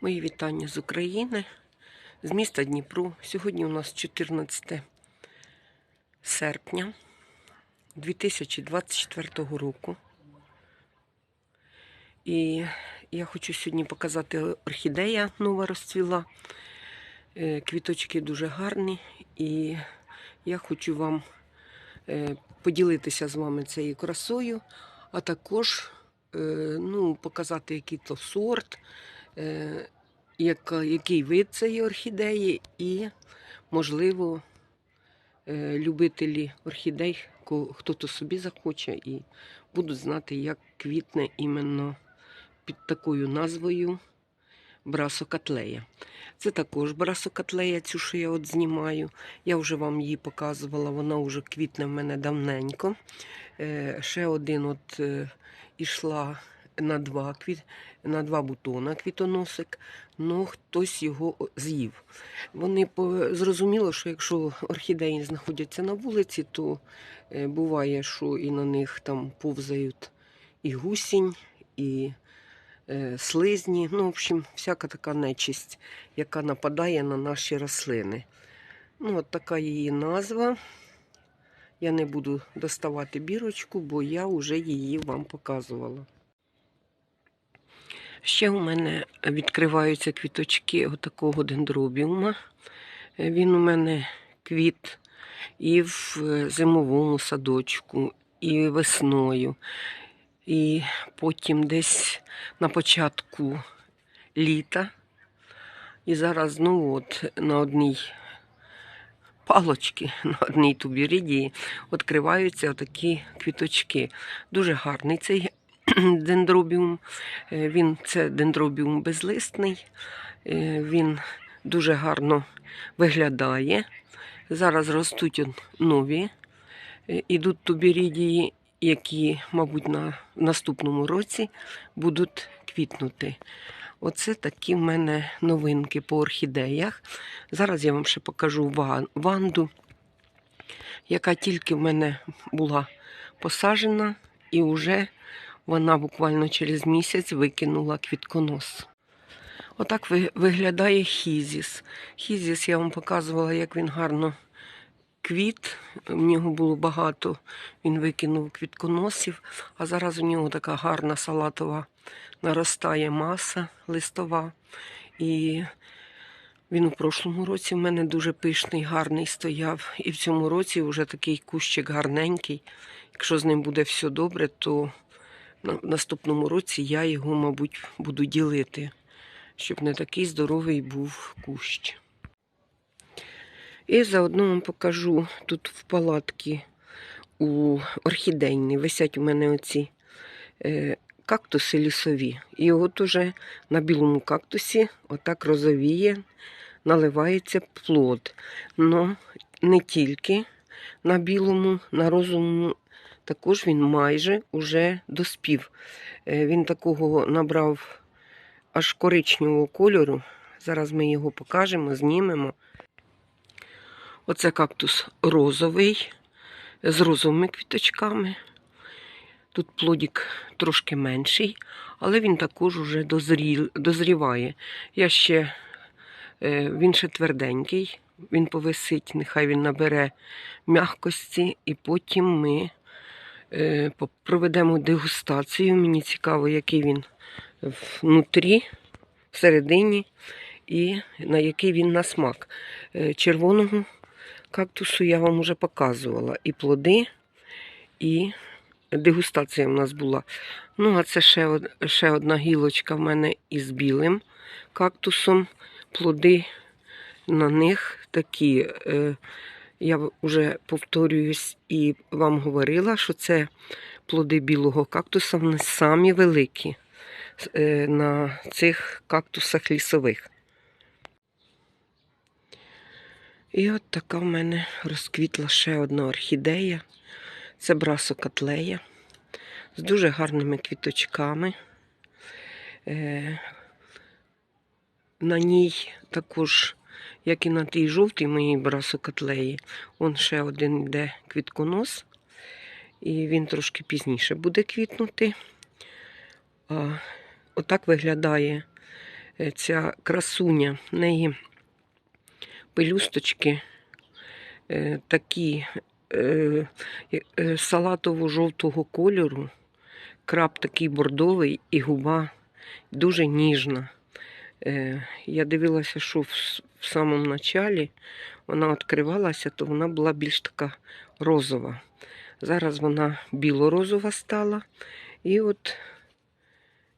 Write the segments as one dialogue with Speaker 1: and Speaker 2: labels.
Speaker 1: Мої вітання з України, з міста Дніпро. Сьогодні у нас 14 серпня 2024 року. І я хочу сьогодні показати орхідея нова розцвіла. Е, Квіточки дуже гарні. І я хочу вам е, поділитися з вами цією красою, а також е, ну, показати, який то сорт, який вид цієї орхідеї, і, можливо, е, любителі орхідей, ко- хто то собі захоче, і будуть знати, як квітне іменно під такою назвою брасокатлея. Це також брасокатлея, цю, що я от знімаю. Я вже вам її показувала, вона вже квітне в мене давненько. Е, ще один от е, ішла на два, квіт, на два бутона квітоносик, але хтось його з'їв. Вони зрозуміло, що якщо орхідеї знаходяться на вулиці, то е, буває, що і на них там повзають і гусінь, і е, слизні. Ну, в общем, всяка така нечисть, яка нападає на наші рослини. Ну, от така її назва. Я не буду доставати бірочку, бо я вже її вам показувала. Ще у мене відкриваються квіточки отакого дендробіума. Е, Він у мене квіт і в е, зимовому садочку, і весною. І потім десь на початку літа. І зараз знову от на одній палочці, на одній тубіридії відкриваються такі квіточки. Дуже гарний цей дендробіум. Е, Він це дендробіум безлистний. Е, Він дуже гарно виглядає. Зараз ростуть нові. Е, Ідуть тубірідії, які, мабуть, на наступному році будуть квітнути. Оце такі в мене новинки по орхідеях. Зараз я вам ще покажу ванду, яка тільки в мене була посаджена, і вже вона буквально через місяць викинула квітконос. Отак виглядає хізіс. Хізіс я вам показувала, як він гарно квіт. В нього було багато, він викинув квітконосів, а зараз у нього така гарна салатова наростає маса листова. І він у прошлому році в мене дуже пишний, гарний стояв. І в цьому році вже такий кущик гарненький. Якщо з ним буде все добре, то в наступному році я його, мабуть, буду ділити, щоб не такий здоровий був кущ. І заодно вам покажу тут в палатці у орхідейні висять у мене оці е, кактуси лісові. І от уже на білому кактусі отак розовіє, наливається плод. Но не тільки на білому, на розовому також він майже уже доспів. Е, Він такого набрав аж коричневого кольору. Зараз ми його покажемо, знімемо. Оце кактус розовий, з розовими квіточками. Тут плодик трошки менший, але він також уже дозріл, дозріває. Я ще, е, він ще тверденький, він повисить, нехай він набере м'якості, і потім ми проведемо дегустацію. Мені цікаво, який він внутрі, всередині, і на який він на смак. Е, червоного кактусу я вам вже показувала. І плоди, і дегустація в нас була. Ну, а це ще, ще одна гілочка в мене із білим кактусом. Плоди на них такі. Е, я вже повторююсь і вам говорила, що це плоди білого кактуса, вони самі великі е, на цих кактусах лісових. І от така в мене розквітла ще одна орхідея. Це брасокатлея з дуже гарними квіточками. Е, На ній також, як і на тій жовтій моїй брасокатлеї, он ще один йде квітконос. І він трошки пізніше буде квітнути. А, отак виглядає е, ця красуня, в неї пелюсточки е, такі е, салатово-жовтого кольору, краб такий бордовий і губа дуже ніжна. Я дивилася, що в, в самому началі вона відкривалася, то вона була більш така розова. Зараз вона біло-розова стала. І от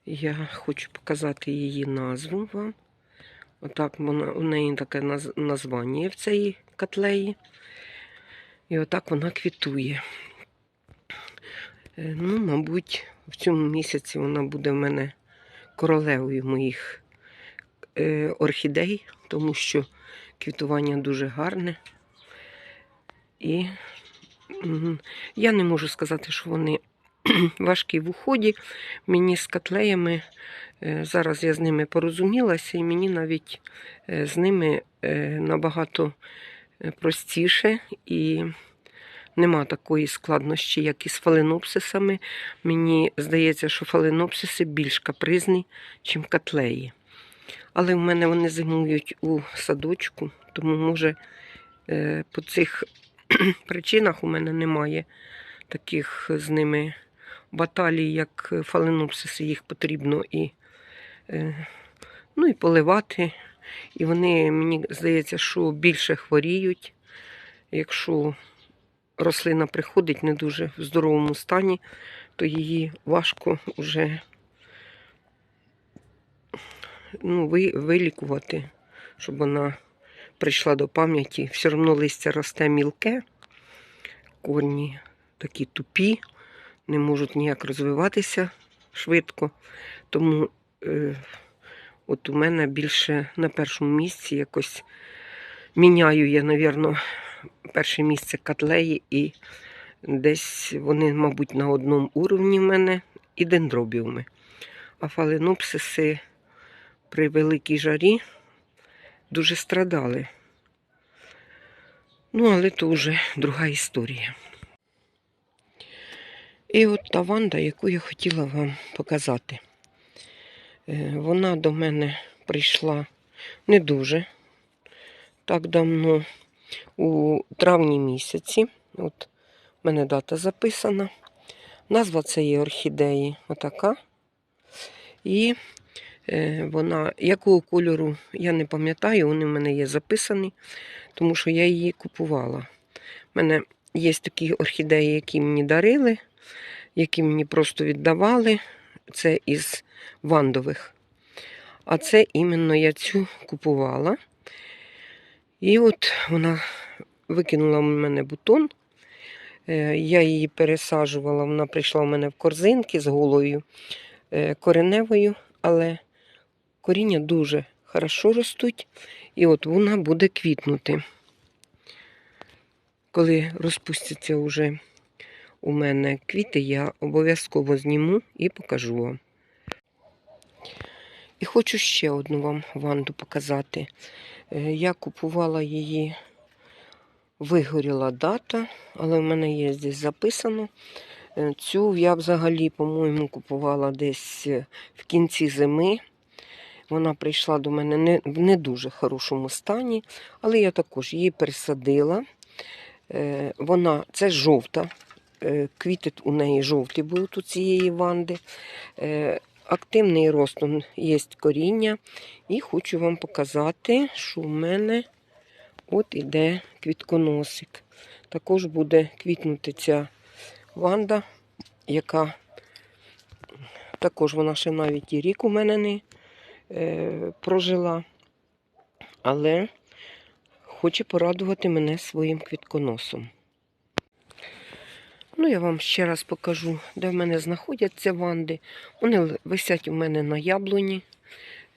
Speaker 1: я хочу показати її назву вам. Отак вона, у неї таке наз, названня в цій котлеї. І отак вона квітує. Е, Ну, мабуть, в цьому місяці вона буде в мене королевою моїх орхідей, тому що квітування дуже гарне. І я не можу сказати, що вони важкі в уході. Мені з котлеями, е, зараз я з ними порозумілася, і мені навіть е, з ними е, набагато е, простіше і нема такої складнощі, як із фаленопсисами. Мені здається, що фаленопсиси більш капризні, ніж котлеї. Але в мене вони зимують у садочку, тому може е, по цих причинах у мене немає таких з ними баталій, як фаленопсиси, їх потрібно і, е, ну, і поливати. І вони, мені здається, що більше хворіють, якщо рослина приходить не дуже в здоровому стані, то її важко вже ну, ви, вилікувати, щоб вона прийшла до пам'яті. Все одно листя росте мілке, корні такі тупі, не можуть ніяк розвиватися швидко. Тому е, от у мене більше на першому місці якось міняю я, напевно, перше місце котлеї і десь вони, мабуть, на одному уровні в мене і дендробіуми. А фаленопсиси при великій жарі дуже страдали. Ну, але то вже друга історія. І от та ванда, яку я хотіла вам показати. Е, Вона до мене прийшла не дуже так давно, у травні місяці. От в мене дата записана. Назва цієї орхідеї отака. І вона якого кольору, я не пам'ятаю, вони в мене є записані, тому що я її купувала. У мене є такі орхідеї, які мені дарили, які мені просто віддавали. Це із вандових. А це іменно я цю купувала. І от вона викинула в мене бутон. Е, Я її пересаджувала, вона прийшла в мене в корзинки з голою е, кореневою, але коріння дуже хорошо ростуть, і от вона буде квітнути. Коли розпустяться вже у мене квіти, я обов'язково зніму і покажу вам. І хочу ще одну вам ванду показати. Е, Я купувала її, вигоріла дата, але в мене є здесь записано. Е, Цю я взагалі, по-моєму, купувала десь е, в кінці зими. Вона прийшла до мене не, в не дуже хорошому стані, але я також її пересадила. Е, Вона це жовта. е, Квіти у неї жовті будуть у цієї ванди. Е, Активний ростом є коріння. І хочу вам показати, що в мене от іде квітконосик. Також буде квітнути ця ванда, яка також вона ще навіть і рік у мене не е, прожила. Але хоче порадувати мене своїм квітконосом. Ну, я вам ще раз покажу, де в мене знаходяться ванди. Вони висять у мене на яблуні.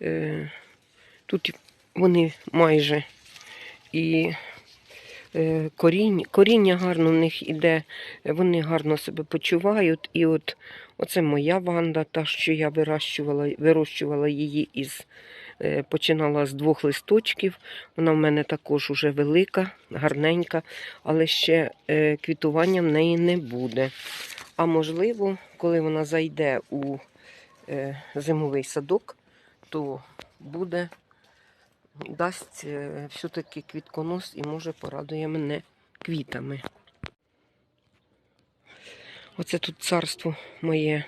Speaker 1: Е, Тут вони майже і е, коріння, коріння гарно в них іде, вони гарно себе почувають. І от оце моя ванда, та, що я вирощувала, вирощувала її із. е, Починала з двох листочків. Вона в мене також уже велика, гарненька, але ще е, квітування в неї не буде. А можливо, коли вона зайде у зимовий садок, то буде, дасть е, все-таки квітконос і може порадує мене квітами. Оце тут царство моє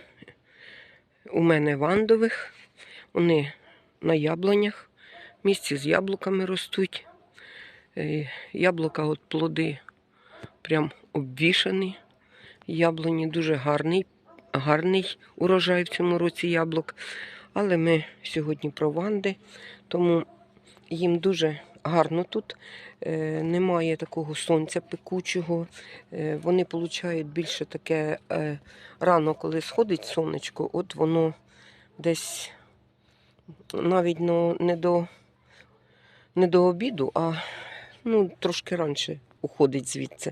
Speaker 1: у мене вандових. Вони на яблунях, місці з яблуками ростуть. Е, Яблука, от плоди прям обвішані. Яблуні дуже гарний, гарний урожай в цьому році яблук. Але ми сьогодні про ванди, тому їм дуже гарно тут. Е, Немає такого сонця пекучого. Е, Вони получають більше таке е, рано, коли сходить сонечко, от воно десь навіть ну, не, до, не до обіду, а ну, трошки раніше уходить звідси.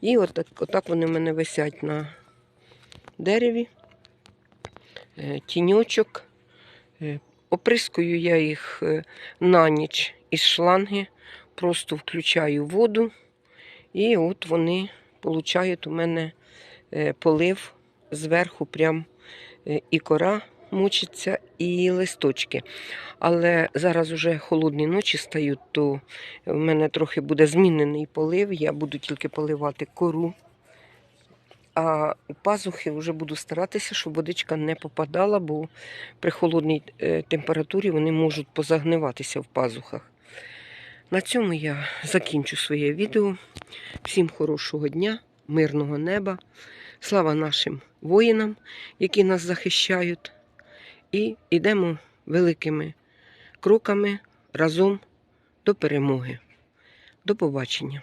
Speaker 1: І отак, отак вони в мене висять на дереві. Тіньочок. Оприскую я їх е, на ніч із шланги, просто включаю воду, і от вони получають у мене е, полив зверху, прям е, і кора мучиться, і листочки. Але зараз вже холодні ночі стають, то в мене трохи буде змінений полив. Я буду тільки поливати кору. А у пазухи вже буду старатися, щоб водичка не попадала, бо при холодній е, температурі вони можуть позагниватися в пазухах. На цьому я закінчу своє відео. Всім хорошого дня, мирного неба. Слава нашим воїнам, які нас захищають. І йдемо великими кроками разом до перемоги. До побачення!